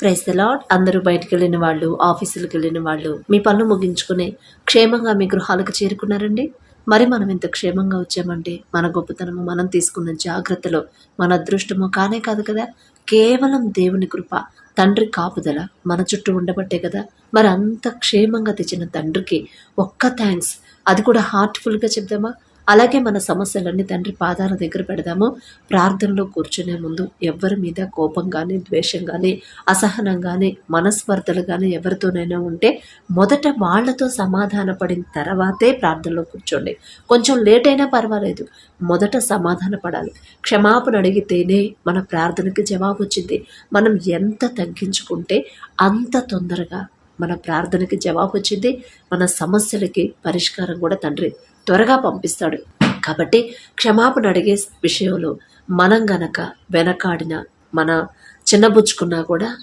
Price the lord అందరూ బయటికి వెళ్ళిన వాళ్ళు ఆఫీసులకు వెళ్ళిన వాళ్ళు మీ పనులు ముగించుకుని క్షేమంగా మీ గృహాలకు చేరుకున్నారండి? మరి మనం ఇంత క్షేమంగా వచ్చామంటే మన గొప్పతనము మనం తీసుకున్న జాగ్రత్తలో మన అదృష్టము కానే కాదు కదా? కేవలం దేవుని కృప తండ్రి కాపుదల మన చుట్టూ ఉండబట్టే కదా? మరి అంత క్షేమంగా తెచ్చిన తండ్రికి ఒక్క థ్యాంక్స్ అది కూడా హార్ట్ఫుల్గా చెప్దామా? అలాగే మన సమస్యలన్నీ తండ్రి పాదాల దగ్గర పెడదాము. ప్రార్థనలో కూర్చునే ముందు ఎవరి మీద కోపం కానీ ద్వేషం కానీ అసహనం కానీ మనస్పర్ధలు కానీ ఎవరితోనైనా ఉంటే మొదట వాళ్ళతో సమాధాన పడిన తర్వాతే ప్రార్థనలో కూర్చోండి. కొంచెం లేట్ అయినా పర్వాలేదు. మొదట సమాధాన పడాలి. క్షమాపణ అడిగితేనే మన ప్రార్థనకి జవాబు వచ్చింది. మనం ఎంత తగ్గించుకుంటే అంత తొందరగా మన ప్రార్థనకి జవాబు వచ్చింది. మన సమస్యలకి పరిష్కారం కూడా తండ్రి త్వరగా పంపిస్తాడు. కాబట్టి క్షమాపణ అడిగే విషయంలో మనం గనక వెనకాడిన మన చిన్నబుచ్చుకున్నా కూడా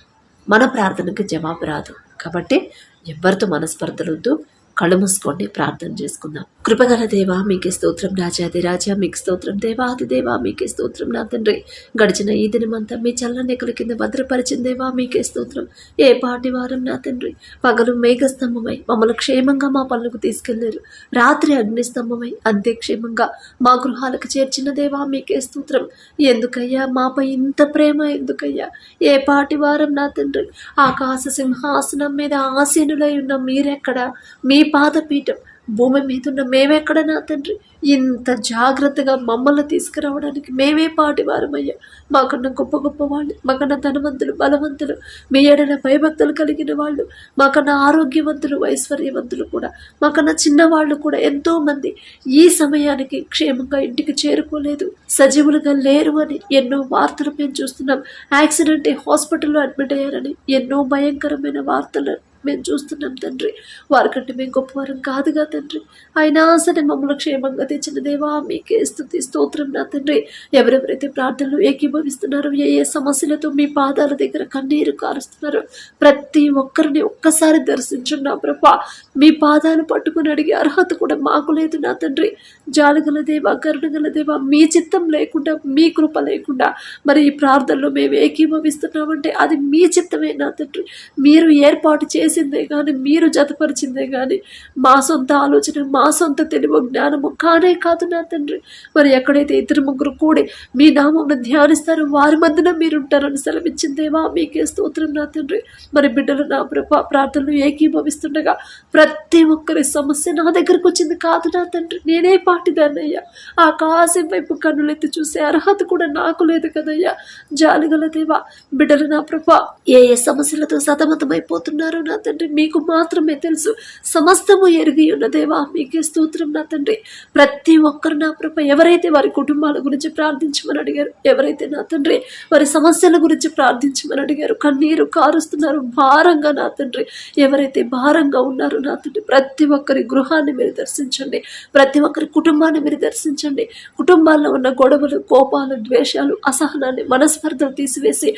మన ప్రార్థనకి జవాబు రాదు. కాబట్టి ఎవరితో మనస్పర్ధలొద్దు కళ్ళు మూసుకోండి ప్రార్థన చేసుకుందాం. కృపగల దేవ మీకే స్తోత్రం రాజాది రాజా మీకు స్తోత్రం దేవాది దేవా మీకే స్తోత్రం నా తండ్రి. గడిచిన ఈ దినమంతా మీ చల్లని కింద భద్రపరిచిన దేవా మీకే స్తోత్రం. ఏ పాటి వారం నా తండ్రి? పగలు మేఘస్తంభమై మమ్మల్ని క్షేమంగా మా పనులకు తీసుకెళ్ళారు. రాత్రి అగ్నిస్తంభమై అంతే క్షేమంగా మా గృహాలకు చేర్చిన దేవా మీకే స్తోత్రం. ఎందుకయ్యా మాపై ఇంత ప్రేమ ఎందుకయ్యా? ఏ పాటి వారం నా తండ్రి? ఆకాశ సింహాసనం మీద ఆసీనులై ఉన్న మీరెక్కడ? మీ పాదపీఠం భూమి మీద ఉన్న మేమెక్కడ నా తండ్రి. ఇంత జాగ్రత్తగా మమ్మల్ని తీసుకురావడానికి మేమే పాటి వారమయ్యా మాకన్నా గొప్ప గొప్ప వాళ్ళు మాకన్నా ధనవంతులు బలవంతులు మీ ఎడల భయభక్తులు కలిగిన వాళ్ళు మాకన్నా ఆరోగ్యవంతులు ఐశ్వర్యవంతులు కూడా మాకన్నా చిన్నవాళ్ళు కూడా ఎంతో మంది. ఈ సమయానికి క్షేమంగా ఇంటికి చేరుకోలేదు. సజీవులుగా లేరు అని ఎన్నో వార్తలు మేము చూస్తున్నాం. యాక్సిడెంట్ హాస్పిటల్లో అడ్మిట్ అయ్యారని ఎన్నో భయంకరమైన వార్తలు మేము చూస్తున్నాం తండ్రి. వారికంటే మేము గొప్పవారం కాదుగా తండ్రి. అయినా సరే మమ్మల్ని క్షేమంగా తెచ్చిన దేవా మీకే స్థుతి స్తోత్రం నా తండ్రి. ఎవరెవరైతే ప్రార్థనలు ఏకీభవిస్తున్నారో ఏ ఏ సమస్యలతో మీ పాదాల దగ్గర కన్నీరు కారుస్తున్నారో ప్రతి ఒక్కరిని ఒక్కసారి దర్శించండి నా ప్రభా. మీ పాదాలు పట్టుకుని అడిగే అర్హత కూడా మాకు లేదు నా తండ్రి. జాలగల దేవా కరుణగల దేవా మీ చిత్తం లేకుండా మీ కృప లేకుండా మరి ఈ ప్రార్థనలో మేము ఏకీభవిస్తున్నామంటే అది మీ చిత్తమే నా తండ్రి. మీరు ఏర్పాటు చేసిందే కానీ మీరు జతపరిచిందే కానీ మా సొంత ఆలోచన మా సొంత తెలివి జ్ఞానము కానే కాదు నా తండ్రి. మరి ఎక్కడైతే ఇద్దరు ముగ్గురు కూడి మీ నామం ధ్యానిస్తారో వారి మధ్యన మీరు ఉంటారని సెలవిచ్చిందేవా మీకే స్తోత్రం నా తండ్రి. మరి బిడ్డలు నా ప్రభా ప్రార్థనలు ఏకీభవిస్తుండగా ప్రతి ఒక్కరి సమస్య నా దగ్గరకు వచ్చింది కాదు నా తండ్రి. నేనే పాటిదాన్నయ్యా. ఆకాశం వైపు కన్నులెత్తి చూసే అర్హత కూడా నాకు లేదు కదయ్యా. జాలిగల దేవా బిడ్డలు నా ప్రభా ఏ ఏ సమస్యలతో సతమతమైపోతున్నారో నా తండ్రి మీకు మాత్రమే తెలుసు. సమస్తము ఎరిగి ఉన్న దేవా మీకే స్తోత్రం నా తండ్రి. ప్రతి ఒక్కరు నా ప్రభ ఎవరైతే వారి కుటుంబాల గురించి ప్రార్థించమని అడిగారు ఎవరైతే నా తండ్రి వారి సమస్యల గురించి ప్రార్థించమని అడిగారు కన్నీరు కారుస్తున్నారు భారంగా నా తండ్రి. ఎవరైతే భారంగా ఉన్నారో నా తండ్రి ప్రతి ఒక్కరి గృహాన్ని మీరు దర్శించండి. ప్రతి ఒక్కరి కుటుంబాన్ని మీరు దర్శించండి. కుటుంబాల్లో ఉన్న గొడవలు కోపాలు ద్వేషాలు అసహనాన్ని మనస్పర్ధలు తీసివేసి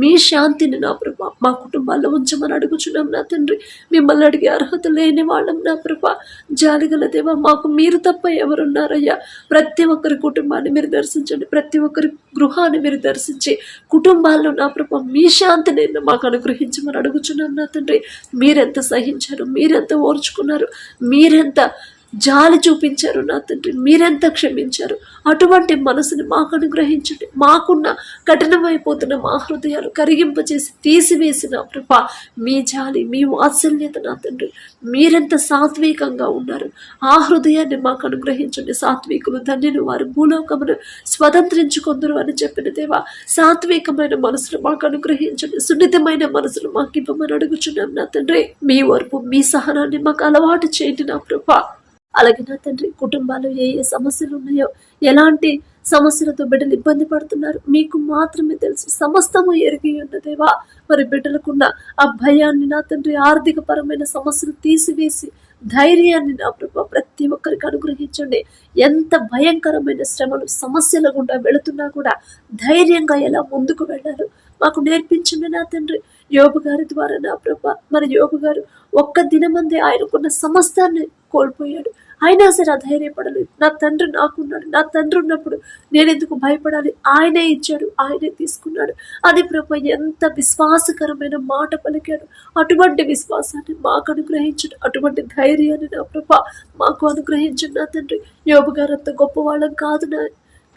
మీ శాంతిని నా ప్రభ మా కుటుంబాల్లో ఉంచమని అడుగుచున్నాం నా తండ్రి మిమ్మల్ని అడిగే అర్హత లేని వాళ్ళం నా ప్రభ. జాలిగల దేవా మాకు మీరు తప్ప ఎవరున్నారయ్యా? ప్రతి ఒక్కరి కుటుంబాన్ని మీరు దర్శించండి ప్రతి ఒక్కరి గృహాన్ని మీరు దర్శించి కుటుంబాల్లో నా ప్రభ మీ శాంతిని మాకు అనుగ్రహించమని అడుగుచున్నాం నా తండ్రి. మీరెంత సహించారు మీరెంత ఓర్చుకున్నారు మీరెంత జాలి చూపించారు నా తండ్రి. మీరెంత క్షమించారు? అటువంటి మనసుని మాకు అనుగ్రహించండి మాకున్న కఠినమైపోతున్న మా హృదయాలు కరిగింపచేసి తీసివేసిన కృప మీ జాలి మీ వాత్సల్యత నా తండ్రి. మీరెంత సాత్వికంగా ఉన్నారు. ఆ హృదయాన్ని మాకు అనుగ్రహించండి సాత్వికులు ధన్యులు వారు. భూలోకమును స్వతంత్రించుకుందరు అని చెప్పిన దేవా సాత్వికమైన మనసును మాకు అనుగ్రహించండి సున్నితమైన మనసును మాకు ఇవ్వమని అడుగుచున్నాం నా తండ్రి. మీ వరపు మీ సహనాన్ని మాకు అలవాటు చేయండి నా కృప అలాగే నా తండ్రి కుటుంబాలు ఏ ఏ సమస్యలు ఉన్నాయో ఎలాంటి సమస్యలతో బిడ్డలు ఇబ్బంది పడుతున్నారు మీకు మాత్రమే తెలుసు సమస్తము ఎరిగి ఉన్నదేవా మరి బిడ్డలకున్న ఆ భయాన్ని నా తండ్రి ఆర్థిక పరమైన సమస్యలు తీసివేసి ధైర్యాన్ని నా ప్రభా ప్రతి ఒక్కరికి అనుగ్రహించండి. ఎంత భయంకరమైన శ్రమలు సమస్యల గుండా వెళుతున్నా కూడా ధైర్యంగా ఎలా ముందుకు వెళ్ళారు మాకు నేర్పించండి నా తండ్రి. యోబు గారి ద్వారా నా ప్రభా మరి యోబు గారు ఒక్క దినమందే ఆయనకున్న సమస్తాన్ని కోల్పోయాడు. అయినా సరే ధైర్యపడలేదు. నా తండ్రి నాకున్నాడు. నా తండ్రి ఉన్నప్పుడు నేను ఎందుకు భయపడాలి? ఆయనే ఇచ్చాడు. ఆయనే తీసుకున్నాడు. అది ప్రభ ఎంత విశ్వాసకరమైన మాట పలికాడు. అటువంటి విశ్వాసాన్ని మాకు అనుగ్రహించడు. అటువంటి ధైర్యాన్ని నా ప్రభ మాకు అనుగ్రహించండి నా తండ్రి. యోబు గారు అంత గొప్పవాళ్ళం కాదు నా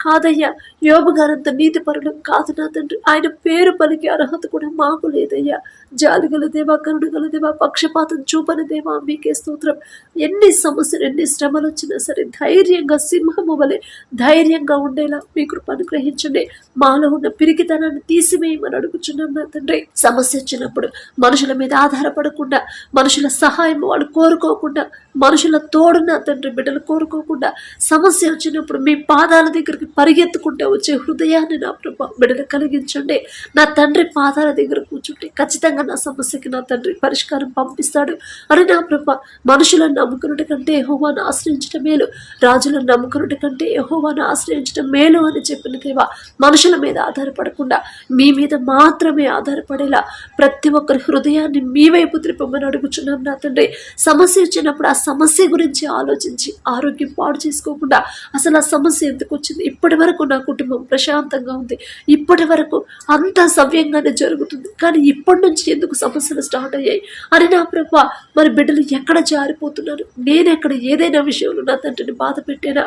కాదయ్యా యోబు గారంత నీతి కాదు నా తండ్రి. ఆయన పేరు పలికే అర్హత కూడా మాకు లేదయ్యా. జాలిగల దేవా కరుణగల దేవా పక్షపాతం చూపని దేవా మీకే స్తోత్రం. ఎన్ని సమస్యలు ఎన్ని శ్రమలు వచ్చినా సరే ధైర్యంగా సింహము వలె ధైర్యంగా ఉండేలా మీ కృప అనుగ్రహించండి. మాలో ఉన్న పిరికితనాన్ని తీసివేయమని అడుగుచున్నాం నా తండ్రి. సమస్య వచ్చినప్పుడు మనుషుల మీద ఆధారపడకుండా మనుషుల సహాయం వాళ్ళు కోరుకోకుండా మనుషుల తోడు నా తండ్రి బిడ్డలు కోరుకోకుండా సమస్య వచ్చినప్పుడు మీ పాదాల దగ్గరికి పరిగెత్తుకుంటే వచ్చే హృదయాన్ని నా ప్రభా బిడలు కలిగించండి. నా తండ్రి పాదాల దగ్గర కూర్చుంటే ఖచ్చితంగా నా సమస్యకి నా తండ్రి పరిష్కారం పంపిస్తాడు. అని నా ప్రభ మనుషులను నమ్ముకున్నటి కంటే యహోవాను ఆశ్రయించడం మేలు. రాజులను నమ్ముకున్నటి కంటే యహోవాను ఆశ్రయించడం మేలు అని చెప్పిన దేవా మనుషుల మీద ఆధారపడకుండా మీ మీద మాత్రమే ఆధారపడేలా ప్రతి ఒక్కరి హృదయాన్ని మీ వైపు త్రిప్పమని అడుగుచున్నాం నా తండ్రి. సమస్య వచ్చినప్పుడు ఆ సమస్య గురించి ఆలోచించి ఆరోగ్యం పాడు చేసుకోకుండా అసలు ఆ సమస్య ఎందుకు వచ్చింది? ఇప్పటి వరకు నా కుటుంబం ప్రశాంతంగా ఉంది. ఇప్పటి వరకు అంతా సవ్యంగానే జరుగుతుంది. కానీ ఇప్పటి నుంచి ఎందుకు సమస్యలు స్టార్ట్ అయ్యాయి? అని నా ప్రభా మరి బిడ్డలు ఎక్కడ జారిపోతున్నారు? నేనెక్కడ ఏదైనా విషయంలో నా తండ్రిని బాధ పెట్టేనా?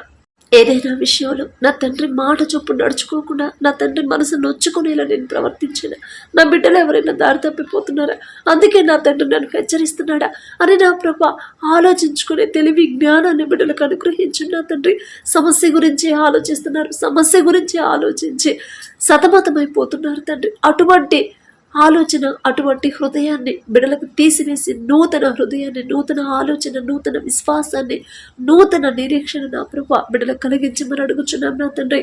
ఏదైనా విషయంలో నా తండ్రి మాట చొప్పు నడుచుకోకుండా నా తండ్రి మనసు నొచ్చుకునేలా నేను ప్రవర్తించిన? నా బిడ్డలు ఎవరైనా దారి తప్పిపోతున్నారా? అందుకే నా తండ్రి నన్ను హెచ్చరిస్తున్నాడా? అని నా ప్రభ ఆలోచించుకునే తెలివి జ్ఞానాన్ని బిడ్డలకు అనుగ్రహించిన నా తండ్రి. సమస్య గురించి ఆలోచిస్తున్నారు సమస్య గురించి ఆలోచించి సతమతమైపోతున్నారు తండ్రి. అటువంటి ఆలోచన అటువంటి హృదయాన్ని బిడలకు తీసివేసి నూతన హృదయాన్ని నూతన ఆలోచన నూతన విశ్వాసాన్ని నూతన నిరీక్షణ నా ప్రభా బిడలకు కలిగించమని అడుగుచున్నాం నా తండ్రి.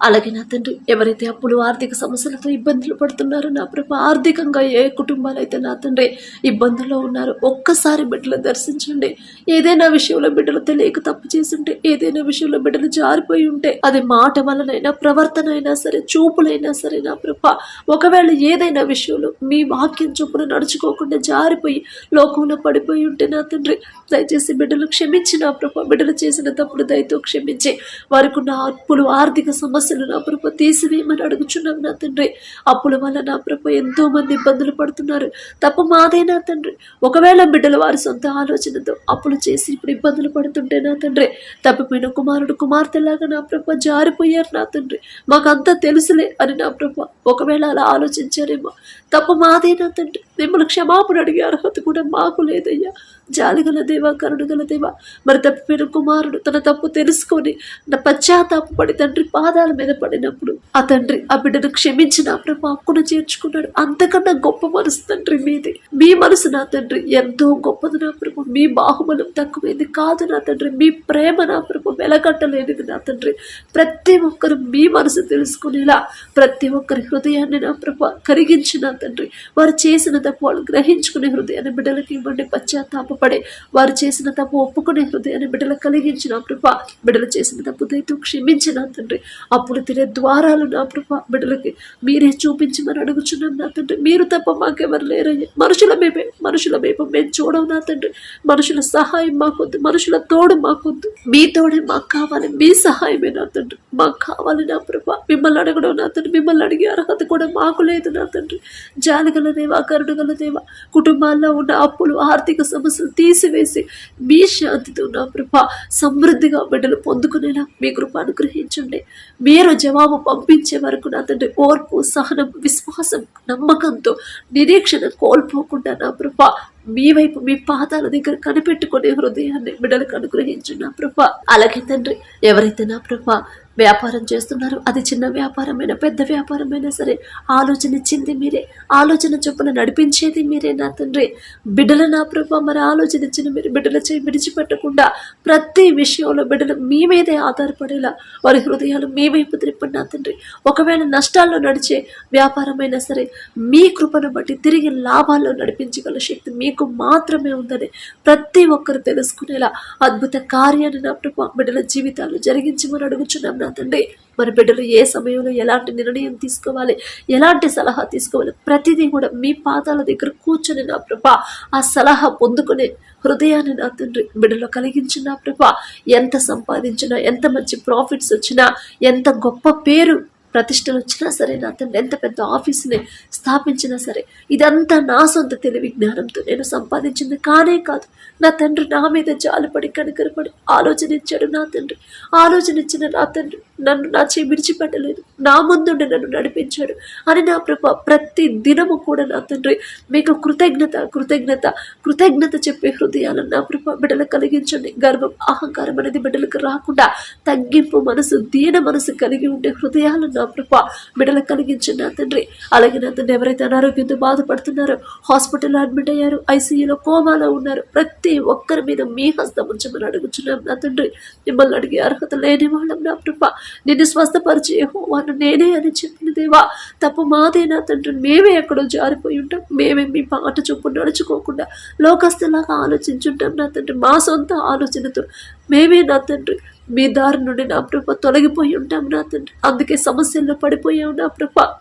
అలాగే నా తండ్రి ఎవరైతే అప్పులు ఆర్థిక సమస్యలతో ఇబ్బందులు పడుతున్నారో నా ప్రభ ఆర్థికంగా ఏ కుటుంబాలు అయితే నా తండ్రి ఇబ్బందుల్లో ఉన్నారో ఒక్కసారి బిడ్డలు దర్శించండి. ఏదైనా విషయంలో బిడ్డలు తెలియక తప్పు చేసుంటే ఏదైనా విషయంలో బిడ్డలు జారిపోయి ఉంటే అది మాట వలనైనా ప్రవర్తన అయినా సరే చూపులైనా సరే నా ప్రభ ఒకవేళ ఏదైనా విషయంలో మీ వాక్యం చొప్పున నడుచుకోకుండా జారిపోయి లోకంలో పడిపోయి ఉంటే నా తండ్రి దయచేసి బిడ్డలు క్షమించి నా ప్రభ బిడ్డలు చేసిన తప్పుడు దయతో క్షమించి వారికి ఉన్న అప్పులు ఆర్థిక సమస్య సమస్యలు నా ప్రభ తీసివేయమని అడుగుచున్నాం నా తండ్రి. అప్పుల వల్ల నా ప్రభ ఎంతో మంది ఇబ్బందులు పడుతున్నారు. తప్ప మాదేనా తండ్రి? ఒకవేళ బిడ్డలు వారి సొంత ఆలోచనతో అప్పులు చేసి ఇప్పుడు ఇబ్బందులు పడుతుంటే నా తండ్రి తప్పిపోయిన కుమారుడు కుమార్తెలాగా నా ప్రభ జారిపోయారు నా తండ్రి. మాకంతా తెలుసులే అని నా ప్రభ ఒకవేళ అలా ఆలోచించారేమో. తప్ప మాదేనా తండ్రి? మిమ్మల్ని క్షమాపణ అడిగే అర్హత కూడా మాకు లేదయ్యా. జాలిగల దేవా కరుణగల దేవా మరి తప్పిపోయిన కుమారుడు తన తప్పు తెలుసుకొని నా పడి తండ్రి పాదాల మీద పడినప్పుడు ఆ తండ్రి ఆ బిడ్డను క్షమించిన ప్రభు హక్కును చేర్చుకున్నాడు. అంతకన్నా గొప్ప మనసు తండ్రి మీది. మీ మనసు నా తండ్రి. ఎంతో గొప్పది నా ప్రభు. మీ బాహుబలం తక్కువైంది కాదు నా తండ్రి. మీ ప్రేమ నా ప్రభు. వెలగట్టలేనిది నా తండ్రి. ప్రతి ఒక్కరు మీ మనసు తెలుసుకునేలా ప్రతి ఒక్కరి హృదయాన్ని నా ప్రభు కరిగించిన తండ్రి. వారు చేసిన తప్పు వాళ్ళు గ్రహించుకునే హృదయాన్ని బిడ్డలకి ఇవ్వండి. పశ్చాత్తాపడే వారు చేసిన తప్పు ఒప్పుకునే హృదయాన్ని బిడ్డలకు కలిగించిన ప్రభ బిడ్డలు చేసిన తప్పు దయతో క్షమించిన తండ్రి. అప్పుడు తినే ద్వారాలు నా ప్రభ బిడ్డలకి మీరే చూపించమని అడుగుచున్నాం నా తండ్రి. మీరు తప్ప మాకెవరు లేరయ్యా. మనుషుల మేపే మనుషుల మేపం మేము చూడవు నా తండ్రి. మనుషుల సహాయం మాకొద్దు మనుషుల తోడు మాకొద్దు. మీ తోడే మాకు కావాలి మీ సహాయమే నా తండ్రి. మాకు కావాలి నా ప్రభ మిమ్మల్ని అడగడం నా తండ్రి. మిమ్మల్ని అడిగే అర్హత కూడా మాకు లేదు నా తండ్రి. జాలిగల దేవాకరుడు కరుణగల దేవా. కుటుంబాల్లో ఉన్న అప్పులు ఆర్థిక సమస్యలు తీసివేసి మీ శాంతితో నా కృప సమృద్ధిగా బిడ్డలు పొందుకునేలా మీ కృప అనుగ్రహించండి. మీరు జవాబు పంపించే వరకు నా తండ్రి ఓర్పు సహనం విశ్వాసం నమ్మకంతో నిరీక్షణ కోల్పోకుండా నా కృప మీ వైపు మీ పాదాల దగ్గర కనిపెట్టుకునే హృదయాన్ని బిడ్డలకు అనుగ్రహించు నా ప్రభ. అలాగే తండ్రి ఎవరైతే నా ప్రభ వ్యాపారం చేస్తున్నారో అది చిన్న వ్యాపారమైనా పెద్ద వ్యాపారమైనా సరే ఆలోచన ఇచ్చింది మీరే. ఆలోచన చొప్పున నడిపించేది మీరే నా తండ్రి. బిడ్డల నా ప్రభ మరి ఆలోచన ఇచ్చిన మీరు బిడ్డల చేయి విడిచిపెట్టకుండా ప్రతి విషయంలో బిడ్డలు మీ మీదే ఆధారపడేలా వారి హృదయాలు మీ వైపు త్రిప్పండి నా తండ్రి. ఒకవేళ నష్టాల్లో నడిచే వ్యాపారమైనా సరే మీ కృపను బట్టి తిరిగి లాభాల్లో నడిపించగల శక్తి మీ నీకు మాత్రమే ఉందని ప్రతి ఒక్కరు తెలుసుకునేలా అద్భుత కార్యాన్ని నా ప్రభు బిడ్డల జీవితాలు జరిగించమని అడుగుచున్నాం నా తండ్రి. మరి బిడ్డలు ఏ సమయంలో ఎలాంటి నిర్ణయం తీసుకోవాలి ఎలాంటి సలహా తీసుకోవాలి ప్రతిదీ కూడా మీ పాదాల దగ్గర కూర్చొని నా ప్రభా ఆ సలహా పొందుకునే హృదయాన్ని నా తండ్రి బిడ్డలో కలిగించిన నా ప్రభా. ఎంత సంపాదించినా ఎంత మంచి ప్రాఫిట్స్ వచ్చినా ఎంత గొప్ప పేరు ప్రతిష్టలు వచ్చినా సరే నా తండ్రి ఎంత పెద్ద ఆఫీస్ని స్థాపించినా సరే ఇదంతా నా సొంత తెలివి జ్ఞానంతో నేను సంపాదించింది కానే కాదు. నా తండ్రి నా మీద జాలుపడి కనికరపడి ఆలోచన ఇచ్చాడు నా తండ్రి. ఆలోచన ఇచ్చిన నా తండ్రి నన్ను నా చేయి విడిచిపెట్టలేదు. నా ముందుండి నన్ను నడిపించాడు అని నా ప్రభ ప్రతి దినము కూడా నా తండ్రి మీకు కృతజ్ఞత కృతజ్ఞత కృతజ్ఞత చెప్పే హృదయాలను నా ప్రభ బిడ్డలు కలిగించండి. గర్వం అహంకారం అనేది బిడ్డలకు రాకుండా తగ్గింపు మనసు దీన మనసు కలిగి ఉండే హృదయాలను నా కృప బిడ్డలకు కలిగించండి నా తండ్రి. అలాగే నా తండ్రి ఎవరైతే అనారోగ్యంతో బాధపడుతున్నారో హాస్పిటల్లో అడ్మిట్ అయ్యారు ఐసీయూలో కోమాలో ఉన్నారు ప్రతి ఒక్కరి మీద మీ హస్తం ఉంచమని అడుగుతున్నాం నా తండ్రి. మిమ్మల్ని అడిగే అర్హత లేని వాళ్ళం నా కృప. నిన్ను స్వస్థపరిచే యెహోవాను నేనే అని చెప్పిన దేవా తప్పు మాదే నా తండ్రి. మేమే ఎక్కడో జారిపోయి ఉంటాం మేమే మీ పాట చొప్పు నడుచుకోకుండా లోకస్తులాగా ఆలోచించుంటాం నా తండ్రి. మా సొంత ఆలోచనతో మేమే నా తండ్రి. మీ దారి నుండి నా ప్రభ తొలగిపోయి ఉంటాం నా తండ్రి. అందుకే సమస్యల్లో పడిపోయాం నా ప్రభ.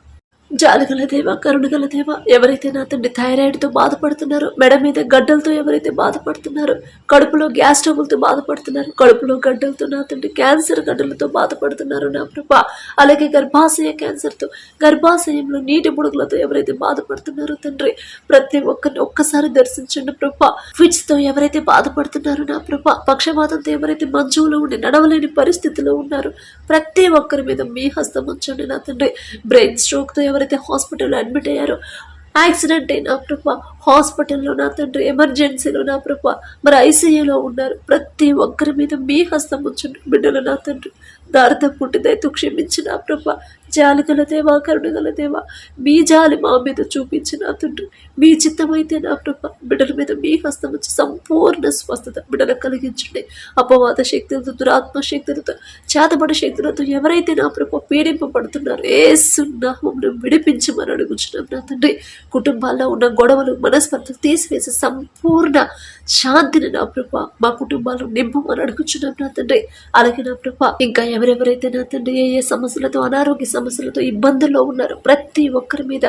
జాలిగల దేవ కరుణగల దేవ ఎవరైతే నా తండ్రి థైరాయిడ్తో బాధపడుతున్నారో మెడ మీద గడ్డలతో ఎవరైతే బాధపడుతున్నారో కడుపులో గ్యాస్ ట్రబుల్తో బాధపడుతున్నారు కడుపులో గడ్డలతో నా తండ్రి క్యాన్సర్ గడ్డలతో బాధపడుతున్నారు నా ప్రభ. అలాగే గర్భాశయ క్యాన్సర్తో గర్భాశయంలో నీటి బుడుగులతో ఎవరైతే బాధపడుతున్నారో తండ్రి ప్రతి ఒక్కరిని ఒక్కసారి దర్శించండి ప్రభ. తో ఎవరైతే బాధపడుతున్నారో నా ప్రభ పక్షపాతంతో ఎవరైతే మంచులో ఉండి నడవలేని పరిస్థితిలో ఉన్నారు ప్రతి ఒక్కరి మీద మీ హస్తం ఉంచండి నా తండ్రి. బ్రెయిన్ స్ట్రోక్తో ఎవరైతే హాస్పిటల్లో అడ్మిట్ అయ్యారో యాక్సిడెంట్ అయిన ప్రభ హాస్పిటల్లో నా తండ్రి ఎమర్జెన్సీలో నా ప్రభ మరి ఐసీయూలో ఉన్నారు. ప్రతి ఒక్కరి మీద మీ హస్తం ఉంచండి బిడ్డలు నా తండ్రి దారితో పుట్టిదైతే క్షమించిన ప్రభ జాలి గలదేవా కరుణ గలదేవా మీ జాలి మా మీద చూపించిన తండ్రి. మీ చిత్తమైతే నా ప్రభ. బిడ్డల మీద మీ హస్తం వచ్చి సంపూర్ణ స్వస్థత బిడ్డలకు కలిగించండి. అపవాద శక్తులతో దురాత్మ శక్తులతో చేతబడ శక్తులతో ఎవరైతే నా ప్రభ పీడింపబడుతున్నారో ఏ సున్నామంలో విడిపించమని అడుగుచున్నాం నా తండ్రి. కుటుంబాల్లో ఉన్న గొడవలు మనస్పర్ధలు తీసివేసి సంపూర్ణ శాంతిని నా ప్రభ మా కుటుంబాల్లో నింపమని అడుగుచున్నాం నా తండ్రి. అలాగే నా ప్రభ ఇంకా ఎవరెవరైతే నా తండ్రి ఏ ఏ సమస్యలతో అనారోగ్య సమస్యలతో ఇబ్బందుల్లో ఉన్నారు. ప్రతి ఒక్కరి మీద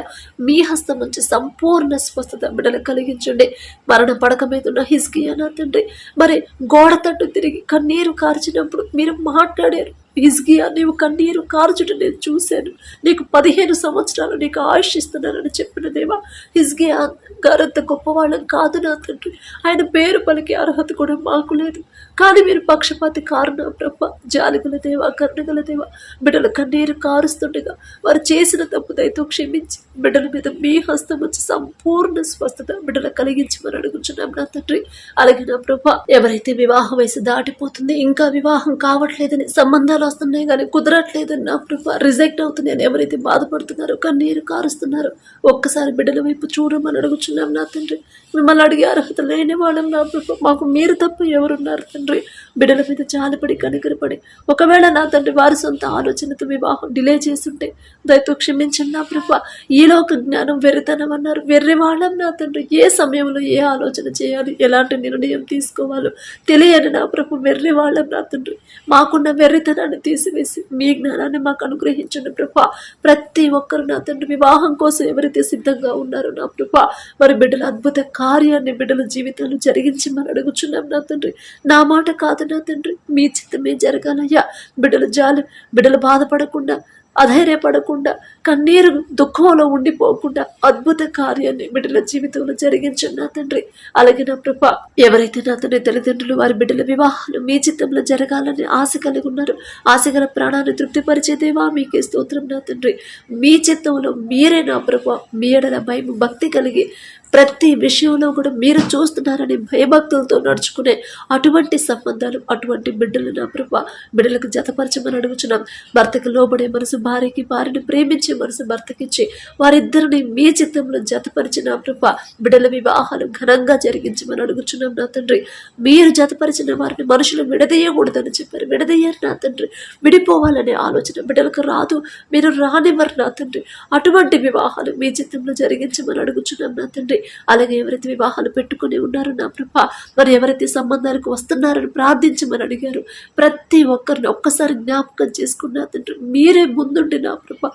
మీ హస్తం నుంచి సంపూర్ణ స్వస్థత బిడ్డలు కలిగించండి. మరణ పడక మీద ఉన్న హిస్కియా నా తండ్రి మరి గోడ తట్టు తిరిగి కన్నీరు కార్చినప్పుడు మీరు మాట్లాడారు. హిజ్గియా నీవు కన్నీరు కార్చుట నేను చూశాను. నీకు పదిహేను సంవత్సరాలు నీకు ఆయుష్ ఇస్తున్నానని చెప్పిన దేవా హిజ్గియా గారంత గొప్పవాళ్ళం కాదు నా తండ్రి. ఆయన పేరు పలికి అర్హత కూడా మాకు లేదు. కానీ మీరు పక్షపాతి కారణం బ్రహ్మ జాలిగల దేవా కరుణగల దేవా బిడ్డల కన్నీరు కారుస్తుండగా వారు చేసిన తప్పు దయతో క్షమించి బిడ్డల మీద మీ హస్తం వచ్చి సంపూర్ణ స్వస్థత బిడ్డల కలిగించమని అడుగుతున్నాం నా తండ్రి. అలాగే నా ప్రభ ఎవరైతే వివాహ వయసు దాటిపోతుంది ఇంకా వివాహం కావట్లేదని సంబంధాలు వస్తున్నాయి కానీ కుదరట్లేదని నా ప్రభ రిజెక్ట్ అవుతున్నాయని ఎవరైతే బాధపడుతున్నారో కన్నీరు కారుస్తున్నారో. ఒక్కసారి బిడ్డల వైపు చూడమని అడుగుచున్నాం నా తండ్రి. మిమ్మల్ని అడిగే అర్హత లేని వాళ్ళం నా ప్రభు. మాకు మీరు తప్ప ఎవరున్నారు తండ్రి. బిడ్డల మీద జాలిపడి కనికరపడి. ఒకవేళ నా తండ్రి వారి సొంత ఆలోచనతో వివాహం డిలే చేస్తుంటే దయతో క్షమించండి నా ప్రభు. ఈలోక జ్ఞానం వెర్రితనం అన్నారు. వెర్రి వాళ్ళం నా తండ్రి. ఏ సమయంలో ఏ ఆలోచన చేయాలి? ఎలాంటి నిర్ణయం తీసుకోవాలో తెలియని నా ప్రభు వెర్రి వాళ్ళం నా తండ్రి. మాకున్న వెర్రితనాన్ని తీసివేసి మీ జ్ఞానాన్ని మాకు అనుగ్రహించండి ప్రభా. ప్రతి ఒక్కరు నా తండ్రి వివాహం కోసం ఎవరైతే సిద్ధంగా ఉన్నారో నా ప్రభా మరి బిడ్డల అద్భుత కార్యాన్ని బిడ్డల జీవితాలు జరిగించమని అడుగుచున్నాం నా తండ్రి. నా మాట కాదు నా తండ్రి. మీ చిత్తమే జరగాలయ్యా. బిడ్డల జాలి బిడ్డలు బాధపడకుండా అధైర్యపడకుండా కన్నీరు దుఃఖంలో ఉండిపోకుండా అద్భుత కార్యాన్ని బిడ్డల జీవితంలో జరిగించండి నా తండ్రి. అలాగే నా ప్రభ ఎవరైతే నా తండ్రి తల్లిదండ్రులు వారి బిడ్డల వివాహాలు మీ చిత్తంలో జరగాలని ఆశ కలిగి ఉన్నారు ఆశ గల ప్రాణాన్ని తృప్తిపరిచేదేవా మీకే స్తోత్రం నా తండ్రి. మీ చిత్తంలో మీరే నా ప్రభ మీ ఎడల భయం భక్తి కలిగి ప్రతి విషయంలో కూడా మీరు చూస్తున్నారని భయభక్తులతో నడుచుకునే అటువంటి సంబంధాలు అటువంటి బిడ్డలు నా ప్రభ బిడ్డలకు జతపరచమని అడుగుచున్నాం. భర్తకు లోబడే మనసు భార్యకి భార్యను ప్రేమించే మనసు భర్తకిచ్చి వారిద్దరిని మీ చిత్తంలో జతపరిచిన కృప బిడ్డల వివాహాలు ఘనంగా జరిగించమని అడుగుచున్నాం నా తండ్రి. మీరు జతపరిచిన వారిని మనుషులు విడదీయకూడదని చెప్పారు. విడదీయారు నా తండ్రి. విడిపోవాలనే ఆలోచన బిడ్డలకు రాదు. మీరు రానివ్వరు నా తండ్రి. అటువంటి వివాహాలు మీ చిత్తంలో జరిగించమని అడుగుచున్నాం నా తండ్రి. అలాగే ఎవరైతే వివాహాలు పెట్టుకుని ఉన్నారు నా ప్రభ మరి ఎవరైతే సంబంధాలకు వస్తున్నారని ప్రార్థించమని అడిగారు. ప్రతి ఒక్కరిని ఒక్కసారి జ్ఞాపకం చేసుకున్న తండ్రి మీరే ముందుండి నా ప్రభ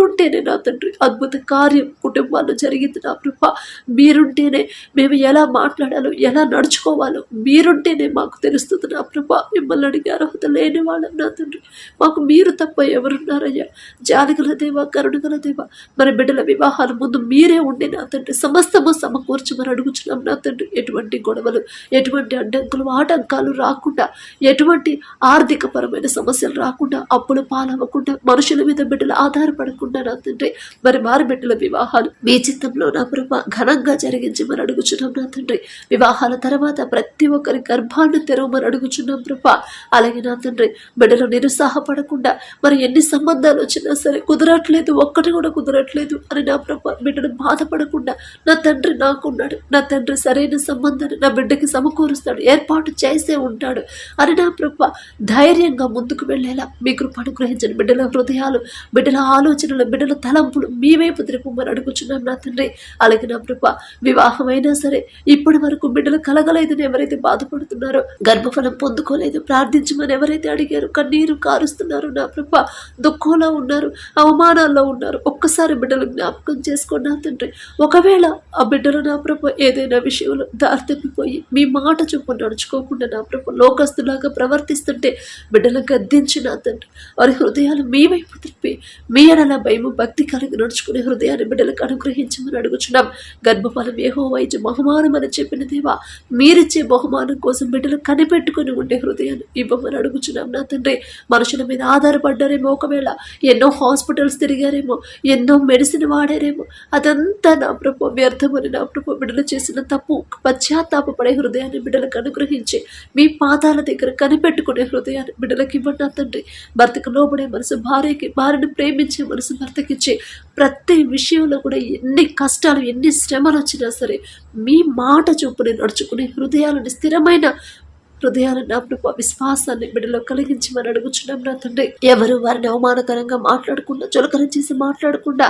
మీరుంటేనే నా తండ్రి. అద్భుత కార్యం కుటుంబాల్లో జరిగింది నా ప్రభ. మీరుంటేనే మేము ఎలా మాట్లాడాలో ఎలా నడుచుకోవాలో మీరుంటేనే మాకు తెలుస్తుంది నా ప్రభ. మిమ్మల్ని అడిగే అర్హత లేని వాళ్ళం నా తండ్రి. మాకు మీరు తప్ప ఎవరున్నారయ్యా? జాలిగల దేవ కరుణగల దేవ మరి బిడ్డల వివాహాల ముందు మీరే ఉండి నా తండ్రి. సమస్తము సమకూర్చమని అడుగుచున్నాం నా తండ్రి. ఎటువంటి గొడవలు ఎటువంటి అడ్డంకులు ఆటంకాలు రాకుండా ఎటువంటి ఆర్థిక పరమైన సమస్యలు రాకుండా అప్పులు పాలవ్వకుండా మనుషుల మీద బిడ్డలు ఆధారపడకుండా నా తండ్రి? మరి మారుబిడ్డల వివాహాలు మీ చిత్తంలో నా ప్రభ ఘనంగా జరిగించమని అడుగుచున్నాం నా తండ్రి. వివాహాల తర్వాత ప్రతి ఒక్కరి గర్భాన్ని తెరవమని అడుగుచున్నాం ప్రభ. అలాగే నా తండ్రి బిడ్డలు నిరుత్సాహపడకుండా మరి ఎన్ని సంబంధాలు వచ్చినా సరే కుదరట్లేదు ఒక్కటి కూడా కుదరట్లేదు అని నా ప్రభ బిడ్డను బాధపడకుండా నా తండ్రి నాకున్నాడు. నా తండ్రి సరైన సంబంధాన్ని నా బిడ్డకి సమకూరుస్తాడు ఏర్పాటు చేసే ఉంటాడు అని నా ప్రభ ధైర్యంగా ముందుకు వెళ్ళేలా మీ కృప అనుగ్రహించండి. బిడ్డల హృదయాలు బిడ్డల ఆలోచన ఆలోచనలు బిడ్డల తలంపులు మీ వైపు తిరుపమని అడుగుచున్నాం నా తండ్రి. అలాగే నా ప్రభ వివాహమైనా సరే ఇప్పటి వరకు బిడ్డలు కలగలేదని ఎవరైతే బాధపడుతున్నారో గర్భఫలం పొందుకోలేదు ప్రార్థించమని ఎవరైతే అడిగారు కన్నీరు కారుస్తున్నారు నా ప్రభ. దుఃఖంలో ఉన్నారు అవమానాల్లో ఉన్నారు. ఒక్కసారి బిడ్డలు జ్ఞాపకం చేసుకోండి నా తండ్రి. ఒకవేళ ఆ బిడ్డలు నా ప్రభ ఏదైనా విషయంలో దారి తప్పిపోయి మీ మాట చొప్పున నడుచుకోకుండా నా ప్రభ లోకస్తులాగా ప్రవర్తిస్తుంటే బిడ్డలు గద్దించి నా తండ్రి. వారి హృదయాలు మీ వైపు తిప్పి మీ ఎడల భయము భక్తి కలిగి నడుచుకునే హృదయాన్ని బిడ్డలకు అనుగ్రహించమని అడుగుచున్నాం. గర్భఫలం ఏహో వైద్య బహుమానం అని చెప్పిన దేవా మీరిచ్చే బహుమానం కోసం బిడ్డలు కనిపెట్టుకుని ఉండే హృదయాన్ని ఇవ్వమని అడుగుచున్నాం నా తండ్రి. మనుషుల మీద ఆధారపడ్డారేమో ఒకవేళ ఎన్నో హాస్పిటల్స్ తిరిగారేమో ఎన్నో మెడిసిన్ వాడారేమో అదంతా నా ప్రభు వ్యర్థమని నా ప్రభు బిడ్డలు చేసిన తప్పు పశ్చాత్తాపపడే హృదయాన్ని బిడ్డలకు అనుగ్రహించి మీ పాదాల దగ్గర కనిపెట్టుకునే హృదయాన్ని బిడ్డలకి ఇవ్వండి నా తండ్రి. భర్తకు లోబడే మనసు భార్యకి భార్యను ప్రేమించే మనసు భర్తకిచ్చే ప్రతి విషయంలో కూడా ఎన్ని కష్టాలు ఎన్ని శ్రమలు వచ్చినా సరే మీ మాట చొప్పున నడుచుకునే హృదయాలను స్థిరమైన హృదయాన్ని నా ప్రభు విశ్వాసాన్ని బిడ్డలో కలిగించమని అడుగుచున్నాం నా తండ్రి. ఎవరు వారిని అవమానకరంగా మాట్లాడకుండా చులకన చేసి మాట్లాడకుండా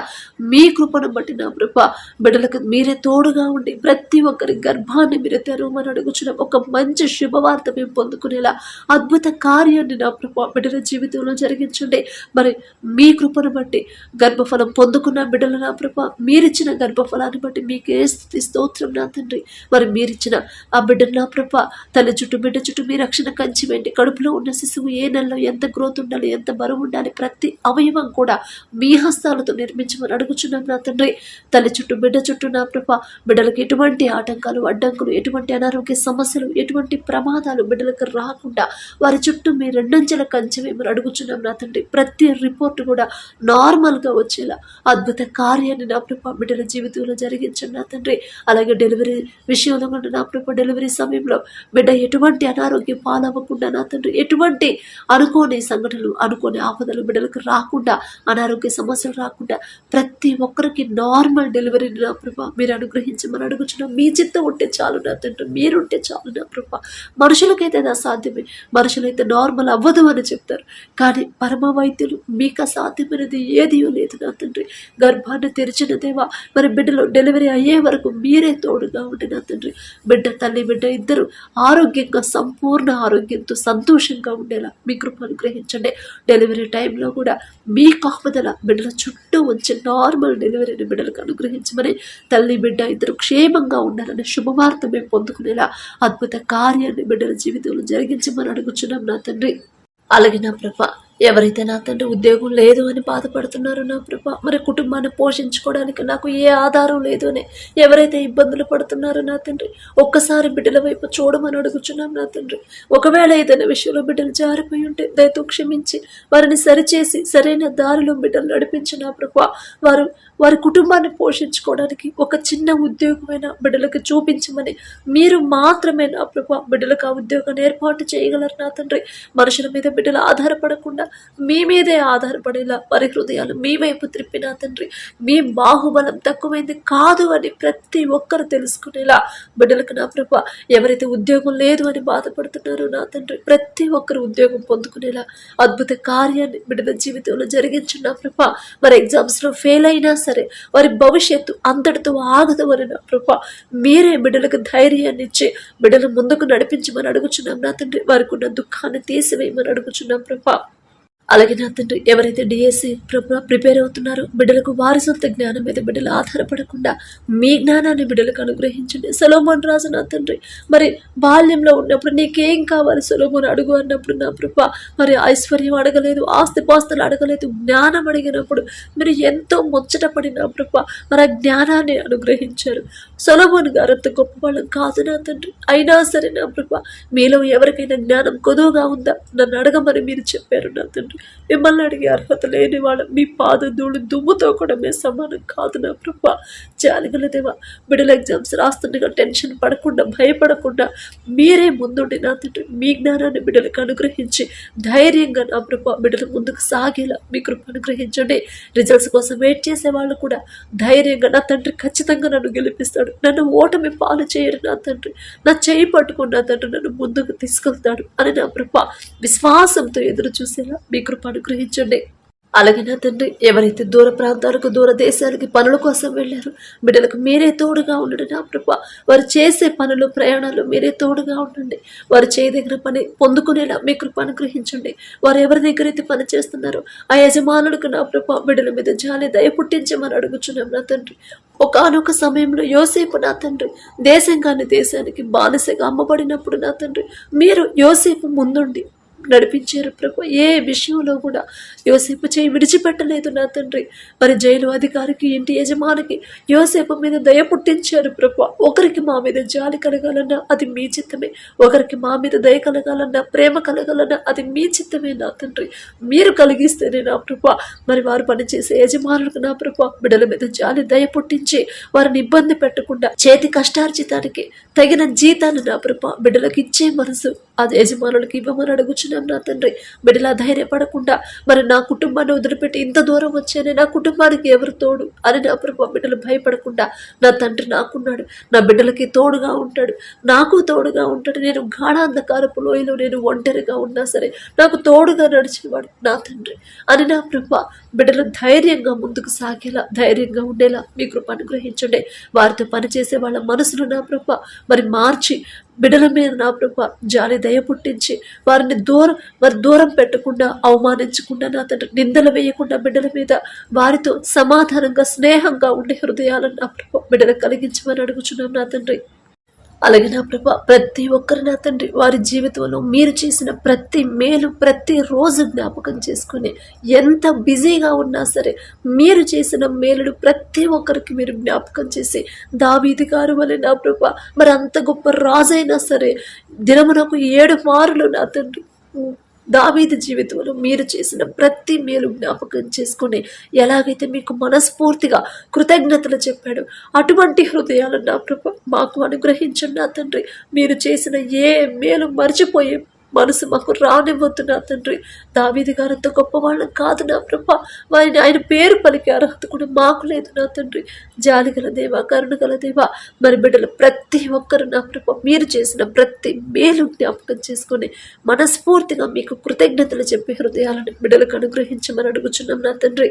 మీ కృపను బట్టి నా ప్రభ బిడ్డలకు మీరే తోడుగా ఉండి ప్రతి ఒక్కరి గర్భాన్ని మీరే తెరవమని అడుగుచున్నాం. ఒక మంచి శుభవార్త మేము పొందుకునేలా అద్భుత కార్యాన్ని నా ప్రభ బిడ్డల జీవితంలో జరిగించండి. మరి మీ కృపను బట్టి గర్భఫలం పొందుకున్న బిడ్డల నా ప్రభ మీరిచ్చిన గర్భఫలాన్ని బట్టి మీకే స్థితి స్తోత్రం నా తండ్రి. మరి మీరిచ్చిన ఆ బిడ్డ నా ప్రభ తల్లి చుట్టూ బిడ్డ చుట్టూ మీ రక్షణ కంచి వెండి. కడుపులో ఉన్న శిశువు ఏ నెలలో ఎంత గ్రోత్ ఉండాలి ఎంత బరువు ఉండాలి ప్రతి అవయవం కూడా మీ హస్తాలతో నిర్మించమని అడుగుచున్నాం నా తండ్రి. తల్లి చుట్టూ బిడ్డ చుట్టూ నా ప్రభ బిడ్డలకు ఎటువంటి ఆటంకాలు అడ్డంకులు ఎటువంటి అనారోగ్య సమస్యలు ఎటువంటి ప్రమాదాలు బిడ్డలకు రాకుండా వారి చుట్టూ మీ రెండంచెల కంచె అడుగుచున్నాం నా తండ్రి. ప్రతి రిపోర్ట్ కూడా నార్మల్గా వచ్చేలా అద్భుత కార్యాన్ని నా ప్రభ బిడ్డల జీవితంలో జరిగించండి నా తండ్రి. అలాగే డెలివరీ విషయంలో కూడా నా ప్రభ డెలివరీ సమయంలో బిడ్డ ఎటువంటి అనారోగ్యం పాలవ్వకుండా నా తండ్రి ఎటువంటి అనుకోని సంఘటనలు అనుకోని ఆపదలు బిడ్డలకు రాకుండా అనారోగ్య సమస్యలు రాకుండా ప్రతి ఒక్కరికి నార్మల్ డెలివరీ నా ప్రభా. మీరు అనుగ్రహించమని అడుగుచున్న మీ చిత్తం ఉంటే చాలు నా తండ్రి మీరుంటే చాలు నా ప్రభా. మనుషులకైతే అది అసాధ్యమే మనుషులైతే నార్మల్ అవ్వదు అని చెప్తారు. కానీ పరమ వైద్యులు మీకు అసాధ్యమైనది ఏదియో లేదు నా తండ్రి. గర్భాన్ని తెరిచిన దేవా మరి బిడ్డలు డెలివరీ అయ్యే వరకు మీరే తోడుగా ఉండి నా తండ్రి. బిడ్డ తల్లి బిడ్డ ఇద్దరు ఆరోగ్యంగా సంపూర్ణ ఆరోగ్యంతో సంతోషంగా ఉండేలా మీ కృప అనుగ్రహించండి. డెలివరీ టైంలో కూడా మీ కాపుదల బిడ్డల చుట్టూ వచ్చే నార్మల్ డెలివరీని బిడ్డలకు అనుగ్రహించమని తల్లి బిడ్డ ఇద్దరు క్షేమంగా ఉండాలని శుభవార్త మేము పొందుకునేలా అద్భుత కార్యాన్ని బిడ్డల జీవితంలో జరిగించమని అడుగుచున్నాం నా తండ్రి. అలాగే నా ప్రభ ఎవరైతే నా తండ్రి ఉద్యోగం లేదు అని బాధపడుతున్నారో నా ప్రభ మరి కుటుంబాన్ని పోషించుకోవడానికి నాకు ఏ ఆధారం లేదు అని ఎవరైతే ఇబ్బందులు పడుతున్నారో నా తండ్రి ఒక్కసారి బిడ్డల వైపు చూడమని అడుగుచున్నాం నా తండ్రి. ఒకవేళ ఏదైనా విషయంలో బిడ్డలు జారిపోయి ఉంటే దయతో క్షమించి వారిని సరిచేసి సరైన దారిలో బిడ్డలు నడిపించి నా ప్రభ. వారు వారి కుటుంబాన్ని పోషించుకోవడానికి ఒక చిన్న ఉద్యోగమైన బిడ్డలకు చూపించమని మీరు మాత్రమే నా ప్రభు బిడ్డలకు ఆ ఉద్యోగాన్ని ఏర్పాటు చేయగలరు నా తండ్రి. మనుషుల మీద బిడ్డలు ఆధారపడకుండా మీ మీదే ఆధారపడేలా వారి హృదయాలు మీ వైపు త్రిప్పిన తండ్రి. మీ బాహుబలం తక్కువైంది కాదు అని ప్రతి ఒక్కరు తెలుసుకునేలా బిడ్డలకు నా ప్రభు ఎవరైతే ఉద్యోగం లేదు అని బాధపడుతున్నారో నా తండ్రి ప్రతి ఒక్కరు ఉద్యోగం పొందుకునేలా అద్భుత కార్యాన్ని బిడ్డల జీవితంలో జరిగించిన నా ప్రభ. మరి ఎగ్జామ్స్లో ఫెయిల్ అయినా సరే వారి భవిష్యత్తు అంతటితో ఆగదు వారి నా ప్రభ మీరే బిడ్డలకు ధైర్యాన్ని ఇచ్చి బిడ్డలు ముందుకు నడిపించమని అడుగుచున్నాం నా తండ్రి. వారికి ఉన్న దుఃఖాన్ని తీసివేయమని అడుగుచున్నాం ప్రభా. అలాగే నా తండ్రి ఎవరైతే డిఎస్సి ప్రిపేర్ అవుతున్నారో బిడ్డలకు వారి సొంత జ్ఞానం మీద బిడ్డలు ఆధారపడకుండా మీ జ్ఞానాన్ని బిడ్డలకు అనుగ్రహించండి. సొలోమోన్ రాజు నా తండ్రి మరి బాల్యంలో ఉన్నప్పుడు నీకేం కావాలి సొలోమోన్ అడుగు అన్నప్పుడు నా ప్రభ మరి ఐశ్వర్యం అడగలేదు ఆస్తిపాస్తులు అడగలేదు జ్ఞానం అడిగినప్పుడు మీరు ఎంతో ముచ్చట పడిన ప్రభ మరి ఆ జ్ఞానాన్ని అనుగ్రహించారు. సొలోమోన్ గారు అంత గొప్పవాళ్ళం కాదు నా తండ్రి అయినా సరే నా ప్రభ మీలో ఎవరికైనా జ్ఞానం కొదువుగా ఉందా? నన్ను అడగమని మీరు చెప్పారు నా తండ్రి. మిమ్మల్ని అడిగే అర్హత లేని వాళ్ళ. మీ పాద ధూళి దుమ్ముతో కూడా మేము సమానం కాదు నా ప్రభ. జాలిగల దేవా మిడిల్ ఎగ్జామ్స్ రాస్తుండగా టెన్షన్ పడకుండా భయపడకుండా మీరే ముందుండి నా తండ్రి మీ జ్ఞానాన్ని బిడ్డలకు అనుగ్రహించి ధైర్యంగా నా ప్రభ బిడ్డలు ముందుకు సాగేలా మీ కృప అనుగ్రహించండి. రిజల్ట్స్ కోసం వెయిట్ చేసే వాళ్ళు కూడా ధైర్యంగా నా తండ్రి ఖచ్చితంగా నన్ను గెలిపిస్తాడు. నన్ను ఓటమి పాలు చేయరు నా తండ్రి. నా చేయి పట్టుకున్న తండ్రి నన్ను ముందుకు తీసుకెళ్తాడు అని నా కృప విశ్వాసంతో ఎదురు చూసేలా మీ కృప అనుగ్రహించండి అలాగే నా తండ్రి ఎవరైతే దూర ప్రాంతాలకు దూర దేశాలకి పనుల కోసం వెళ్ళారు బిడ్డలకు మీరే తోడుగా ఉండండి నా ప్రభ. వారు చేసే పనులు ప్రయాణాలు మీరే తోడుగా ఉండండి. వారు చేయదగిన పని పొందుకునేలా మీ కృప అనుగ్రహించండి వారు ఎవరి దగ్గర అయితే పని చేస్తున్నారో ఆ యజమానులకు నా కృప బిడ్డల మీద జాలి దయ పుట్టించమని అడుగుచున్నాం నా తండ్రి. ఒకనొక సమయంలో యోసేపు నా తండ్రి దేశం కాని దేశానికి బానిసగా అమ్మబడినప్పుడు నా తండ్రి మీరు యోసేపు ముందుండి నడిపించారు ప్రభు. ఏ విషయంలో కూడా యోసేపు చేయి విడిచిపెట్టలేదు నా తండ్రి. మరి జైలు అధికారికి ఇంటి యజమానికి యోసేపు మీద దయ పుట్టించారు ప్రభు. ఒకరికి మా మీద జాలి కలగాలన్నా అది మీ చిత్తమే. ఒకరికి మా మీద దయ కలగాలన్నా ప్రేమ కలగాలన్నా అది మీ చిత్తమే నా తండ్రి. మీరు కలిగిస్తేనే నా ప్రభు. మరి వారు పనిచేసే యజమానులకు నా ప్రభు బిడ్డల మీద జాలి దయ పుట్టించి వారిని ఇబ్బంది పెట్టకుండా చేతి కష్టార్జితానికి తగిన జీతాన్ని నా ప్రభు బిడ్డలకు ఇచ్చే మనసు అది యజమానులకు ఇవ్వమని అడుగుచున్నాం నా తండ్రి. బిడ్డలా ధైర్యపడకుండా మరి నా కుటుంబాన్ని వదిలిపెట్టి ఇంత దూరం వచ్చానే నా కుటుంబానికి ఎవరు తోడు? అని నా ప్రభు బిడ్డలు భయపడకుండా నా తండ్రి నాకున్నాడు. నా బిడ్డలకి తోడుగా ఉంటాడు. నాకు తోడుగా ఉంటాడు. నేను గాఢాంధకారపు లోయలో నేను ఒంటరిగా ఉన్నా సరే నాకు తోడుగా నడిచేవాడు నా తండ్రి అని నా ప్రభు బిడ్డలు ధైర్యంగా ముందుకు సాగేలా ధైర్యంగా ఉండేలా మీ కృప అనుగ్రహించండి. వారితో పనిచేసే వాళ్ళ మనసులు నా ప్రభు మరి మార్చి బిడ్డల మీద నా ప్రభ జాలి దయ పుట్టించి వారిని దూరం వారి దూరం పెట్టకుండా అవమానించకుండా నా తండ్రి నిందలు వేయకుండా బిడ్డల మీద వారితో సమాధానంగా స్నేహంగా ఉండే హృదయాలను నా ప్రభ బిడ్డలు కలిగించమని అడుగుచున్నాం నా తండ్రి. అలాగే నా ప్రభా ప్రతి ఒక్కరు నా తండ్రి వారి జీవితంలో మీరు చేసిన ప్రతి మేలు ప్రతి రోజు జ్ఞాపకం చేసుకుని ఎంత బిజీగా ఉన్నా సరే మీరు చేసిన మేలుడు ప్రతి ఒక్కరికి మీరు జ్ఞాపకం చేసి దావీది గారు వలె నా ప్రభా మరి అంత గొప్ప రాజైనా సరే దినమునకు ఏడు మారులు నా తండ్రి దావీదు జీవితంలో మీరు చేసిన ప్రతి మేలు జ్ఞాపకం చేసుకుని ఎలాగైతే మీకు మనస్ఫూర్తిగా కృతజ్ఞతలు చెప్పాడు అటువంటి హృదయాలు నా ప్రభ మాకు అనుగ్రహించండి నా తండ్రి. మీరు చేసిన ఏ మేలు మర్చిపోయే. మనసు మాకు రానివ్వద్దు నా తండ్రి. దావీది గారు అంత గొప్పవాళ్ళం కాదు నా ప్రభ. వారిని ఆయన పేరు పలికే అర్హత కూడా మాకు లేదు నా తండ్రి. జాలి గల దేవా కరుణ గల దేవా మరి బిడ్డలు ప్రతి ఒక్కరు నా ప్రభ మీరు చేసిన ప్రతి మేలు జ్ఞాపకం చేసుకొని మనస్ఫూర్తిగా మీకు కృతజ్ఞతలు చెప్పే హృదయాలను బిడ్డలకు అనుగ్రహించమని అడుగుచున్నాం నా తండ్రి.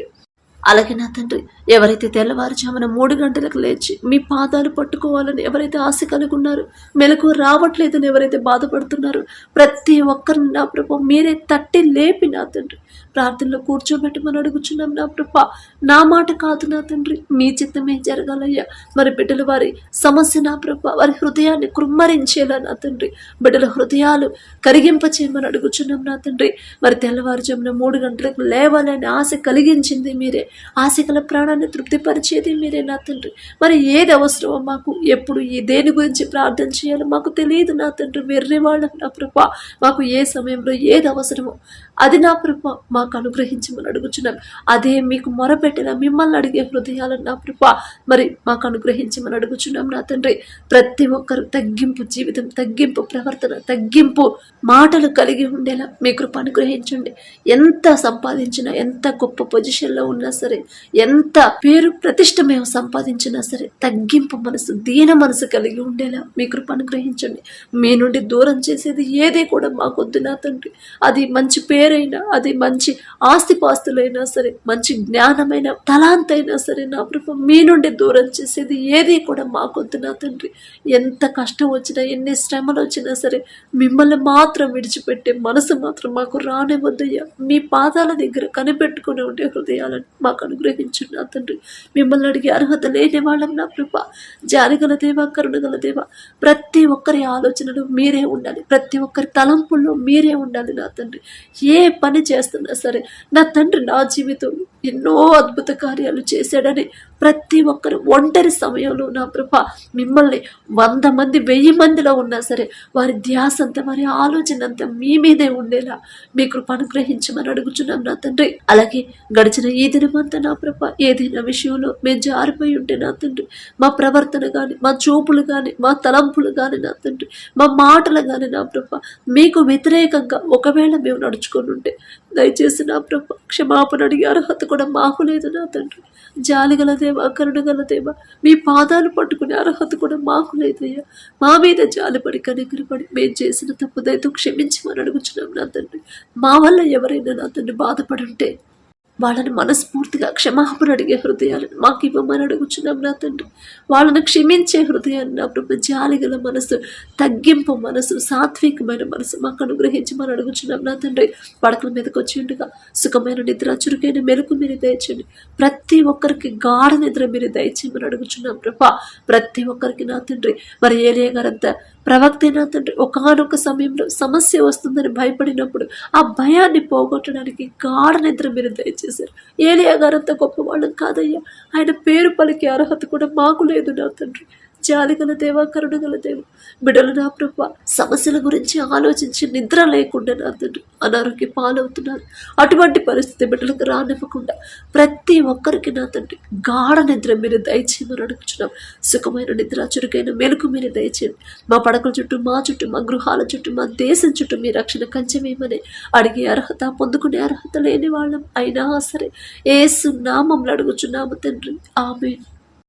అలాగే నా తండ్రి ఎవరైతే తెల్లవారుజామున మూడు గంటలకు లేచి మీ పాదాలు పట్టుకోవాలని ఎవరైతే ఆశ కలిగి ఉన్నారో మెలకు రావట్లేదని ఎవరైతే బాధపడుతున్నారో ప్రతి ఒక్కరిని నా ప్రభు మీరే తట్టి లేపి నా తండ్రి. ప్రార్థనలో కూర్చోబెట్టమని అడుగుచున్నాం నా ప్రభ. నా మాట కాదు నా తండ్రి. మీ చిత్తమే జరగాలయ్యా. మరి బిడ్డలు వారి సమస్య నా ప్రభ. వారి హృదయాన్ని కృమ్మరించేలా నా తండ్రి. బిడ్డల హృదయాలు కరిగింప చేయమని అడుగుచున్నాం నా తండ్రి. మరి తెల్లవారుజామున మూడు గంటలకు లేవాలని ఆశ కలిగించింది మీరే. ఆశ గల ప్రాణాన్ని తృప్తిపరిచేది మీరే నా తండ్రి. మరి ఏది అవసరమో మాకు ఎప్పుడు ఈ దేని గురించి ప్రార్థన చేయాలో మాకు తెలియదు నా తండ్రి. వెర్రి వాళ్ళం నా ప్రభ. మాకు ఏ సమయంలో ఏది అవసరమో అది నా ప్రభా. మాకు అనుగ్రహించమని అడుగుచున్నాం. అదే మీకు మొరపెట్టిన మిమ్మల్ని అడిగే హృదయాలను నా కృప మరి మాకు అనుగ్రహించమని అడుగుచున్నాం నా తండ్రి. ప్రతి ఒక్కరు తగ్గింపు జీవితం తగ్గింపు ప్రవర్తన తగ్గింపు మాటలు కలిగి ఉండేలా మీ కృప అనుగ్రహించండి. ఎంత సంపాదించినా ఎంత గొప్ప పొజిషన్లో ఉన్నా సరే ఎంత పేరు ప్రతిష్ట మేము సంపాదించినా సరే తగ్గింపు మనసు దీన మనసు కలిగి ఉండేలా మీ కృప అనుగ్రహించండి. మీ నుండి దూరం చేసేది ఏది కూడా మాకొద్దు నా తండ్రి. అది మంచి పేరైనా అది మంచి ఆస్తిపాస్తులైనా సరే మంచి జ్ఞానమైన తలాంతైనా సరే నా ప్రభు మీ నుండి దూరం చేసేది ఏది కూడా మాకొద్దు నా తండ్రి. ఎంత కష్టం వచ్చినా ఎన్ని శ్రమలు వచ్చినా సరే మిమ్మల్ని మాత్రం విడిచిపెట్టే మనసు మాత్రం మాకు రానివ్వద్దయ్యా. మీ పాదాల దగ్గర కనిపెట్టుకుని ఉండే హృదయాలను మాకు అనుగ్రహించండి నా తండ్రి. మిమ్మల్ని అడిగే అర్హత లేని వాళ్ళం నా ప్రభ. జాలిగల దేవ కరుణగల దేవ ప్రతి ఒక్కరి ఆలోచనలు మీరే ఉండాలి. ప్రతి ఒక్కరి తలంపుల్లో మీరే ఉండాలి నా తండ్రి. ఏ పని చేస్తున్నా సరే నా తండ్రి నా జీవితం ఎన్నో అద్భుత కార్యాలు చేశాడని ప్రతి ఒక్కరు ఒంటరి సమయంలో నా ప్రభ మిమ్మల్ని వంద మంది వెయ్యి మందిలో ఉన్నా సరే వారి ధ్యాస అంతా వారి ఆలోచన అంతా మీ మీదే ఉండేలా మీ కృప అనుగ్రహించమని అడుగుచున్నాం నా తండ్రి. అలాగే గడిచిన ఈ దినమంతా నా ప్రభ ఏదైనా విషయంలో మేము జారిపోయి ఉంటే నా తండ్రి మా ప్రవర్తన కానీ మా చూపులు కానీ మా తలంపులు కానీ నా తండ్రి మా మాటలు కానీ నా ప్రభ మీకు వ్యతిరేకంగా ఒకవేళ మేము నడుచుకొని ఉంటే దయచేసి నా ప్రభ క్షమాపణ అడిగే అర్హత కూడా మాకు లేదు నా తండ్రి. జాలిగలదే దేవ కరుణగల దేవ మీ పాదాలు పట్టుకునే అర్హత కూడా మాకు లేదయ్యా. మా మీద జాలిపడి కనికరపడి మేము చేసిన తప్పుదైతే క్షమించి క్షమించమని అడుగుచున్నాం నా తండ్రి. మా వల్ల ఎవరైనా నా తండ్రి బాధపడుంటే వాళ్ళని మనస్ఫూర్తిగా క్షమాపణ అడిగే హృదయాలను మాకు ఇవ్వమని అడుగుచున్నాం నా తండ్రి. వాళ్ళని క్షమించే హృదయాన్ని నా ప్రభు జాలిగల మనసు తగ్గింపు మనసు సాత్వికమైన మనసు మాకు అనుగ్రహించమని అడుగుచున్నాం నా తండ్రి. పడకల మీదకి వచ్చి ఉండగా సుఖమైన నిద్ర చురుకైన మెలకు మీరు దయచండి ప్రతి ఒక్కరికి గాఢ నిద్ర మీరు దయచేయమని అడుగుచున్నాం ప్రభా. ప్రతి ఒక్కరికి నా తండ్రి. మరి ఏలియా గారంతా ప్రవక్త నా తండ్రి ఒకనొక సమయంలో సమస్య వస్తుందని భయపడినప్పుడు ఆ భయాన్ని పోగొట్టడానికి గాఢ నిద్ర మీరు దయచేశారు. ఏలియా గారంత గొప్పవాళ్ళం కాదయ్యా. ఆయన పేరు పలికే అర్హత కూడా మాకు లేదు నా తండ్రి. జాలిగల దేవ కరుణగల దేవా బిడ్డలు నా ప్రభ సమస్యల గురించి ఆలోచించి నిద్ర లేకుండా నా తండ్రి అనారోగ్య పాలవుతున్నారు. అటువంటి పరిస్థితి బిడ్డలకు రానివ్వకుండా ప్రతి ఒక్కరికి నా తండ్రి గాఢ నిద్ర మీరు దయచేయమని అడుగుచున్నాం. సుఖమైన నిద్ర చురుకైన మెలకు మీరు దయచేయండి. మా పడకల చుట్టూ మా చుట్టూ మా గృహాల చుట్టూ మా దేశం చుట్టూ మీ రక్షణ కంచెమేమని అడిగే అర్హత పొందుకునే అర్హత లేని వాళ్ళం అయినా సరే ఏసు నామంలో అడుగుచున్నాము తండ్రి. ఆమె